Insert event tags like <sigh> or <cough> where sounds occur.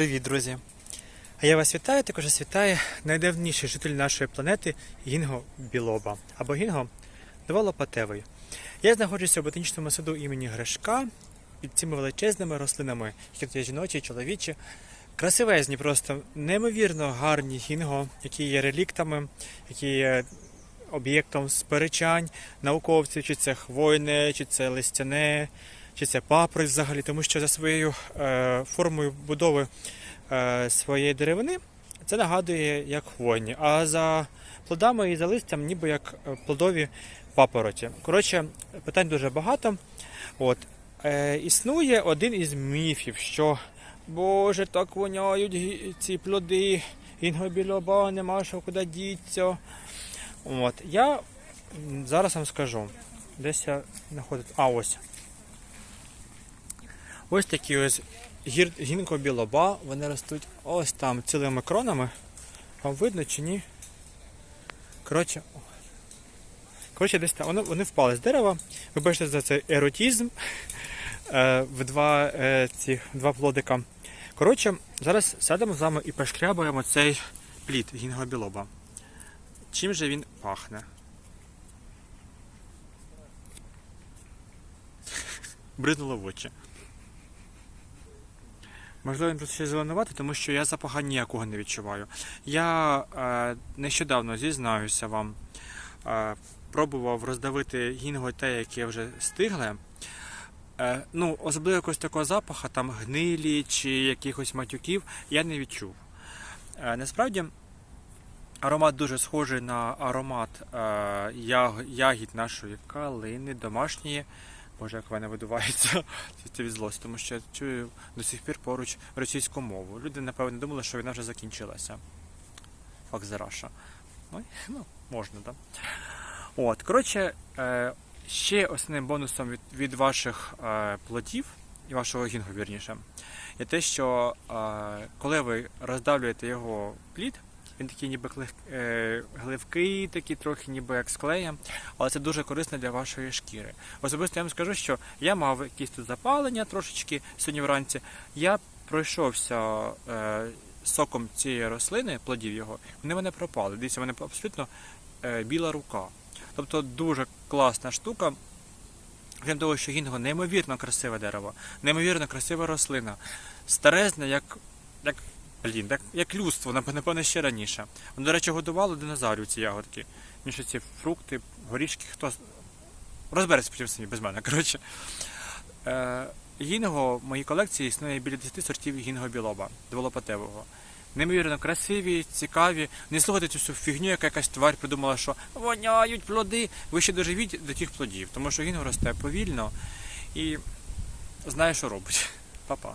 Привіт, друзі! А я вас вітаю, також вас найдавніший житель нашої планети Гінго Білоба або Гінго Дволопатевий. Я знаходжуся у ботанічному саду імені Гришка під цими величезними рослинами, які є жіночі чоловічі. Красивезні, просто неймовірно гарні гінго, які є реліктами, які є об'єктом сперечань науковців, чи це хвойне, чи це листяне, чи це папороть взагалі, тому що за своєю е, формою будови е, своєї деревини це нагадує як хвойні, а за плодами і за листям ніби як е, плодові папороті. Коротше, питань дуже багато. От. Існує один із міфів, що Боже, так воняють ці плоди, інгобілоба, нема що куди діться. От. Я зараз вам скажу. Десь я знаходив. А, ось. Ось такі ось гір... гінкобілоба, вони ростуть ось там цілими кронами. Вам видно чи ні? Коротше, коротше десь там. Вони, вони впали з дерева. Ви бачите за це еротізм <laughs> е, в два, е, ці, два плодика. Коротше, зараз сядемо з вами і пошкрябаємо цей плід гінгобілоба. Чим же він пахне? <laughs> Бризнуло в очі. Можливо, він просто ще зеленувати, тому що я запаха ніякого не відчуваю. Я е, нещодавно зізнаюся вам, е, пробував роздавити гінго те, яке вже стигле. Е, ну, особливо якогось такого запаха, там гнилі чи якихось матюків, я не відчув. Е, насправді, аромат дуже схожий на аромат е, ягід нашої калини, домашньої. Боже, як в мене видувається від злості, тому що я чую до сих пір поруч російську мову. Люди, напевно, думали, що війна вже закінчилася. Фак зараша. Ну, ну, можна, так? Да? От, коротше, е, ще основним бонусом від, від ваших е, плодів і вашого гінгу, вірніше, є те, що е, коли ви роздавлюєте його плід, він такий ніби е, гливкий, такий трохи ніби як з клеєм, але це дуже корисно для вашої шкіри. Особисто я вам скажу, що я мав якісь тут запалення трошечки сьогодні вранці. Я пройшовся е, соком цієї рослини, плодів його, вони мене пропали. Дивіться, в мене абсолютно е, біла рука. Тобто дуже класна штука. Крім того, що гінго неймовірно красиве дерево, неймовірно красива рослина, старезна, як, як, блін, як, як людство, напевно, ще раніше. Воно, до речі, годувало динозаврів ці ягодки. Ніж ці фрукти, горішки, хто розбереться потім самі без мене. <laughs> Коротше. Е, гінго в моїй колекції існує біля 10 сортів гінго білоба, дволопатевого. Неймовірно красиві, цікаві. Не слухайте цю всю фігню, яка якась тварь придумала, що воняють плоди. Ви ще доживіть до тих плодів, тому що гінго росте повільно і знає, що робить. <laughs> Па-па.